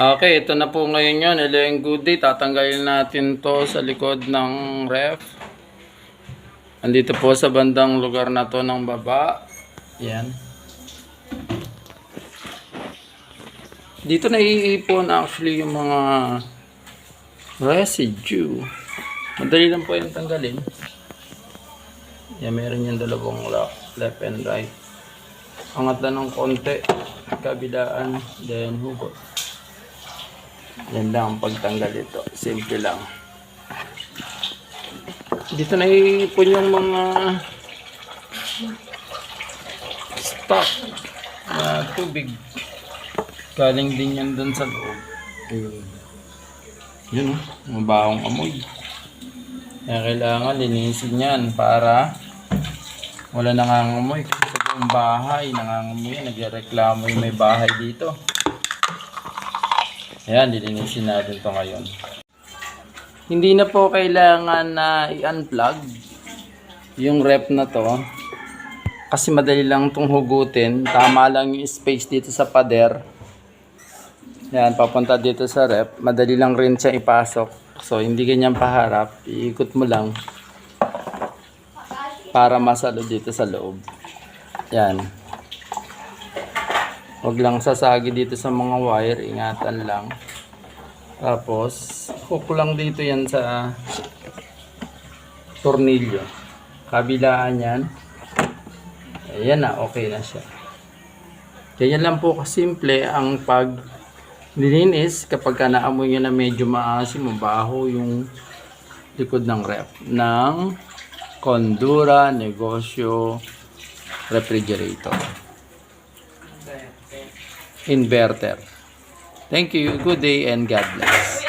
Okay, ito na po ngayon yun. And good day. Tatanggalin natin to sa likod ng ref. Andito po sa bandang lugar na to ng baba. Yan. Dito naiipon actually yung mga residue. Madali lang po yung tanggalin. Yan, meron yung dalawang lock, left and right. Angat lang ng konti. Kabilaan, then hugot. Yan lang ang pagtanggal ito. Simple lang. Dito na iipon yung mga stock na tubig. Galing din yan dun sa loob. Ayun. Yun o, mabahong amoy. Kaya kailangan linisin yan para wala nangangamoy. Kasi sa buong bahay, nangangamoy yan. Nagreklamo yung may bahay dito. Ayan, lilinisin natin to ngayon. Hindi na po kailangan na i-unplug yung rep na to. Kasi madali lang itong hugutin. Tama lang yung space dito sa pader. Yan, papunta dito sa rep. Madali lang rin siya ipasok. So, hindi ganyan paharap. Iikot mo lang para masalo dito sa loob. Yan. Huwag lang sasagi dito sa mga wire. Ingatan lang. Tapos, hook lang dito yan sa tornilyo. Kabilaan yan. Ayan na, okay na siya. Ganyan lang po kasimple ang pag nilinis kapag ka naamoy nyo na medyo maasim, mabaho yung likod ng rep ng Condura Negosyo Refrigerator Inverter. Thank you. Good day and God bless.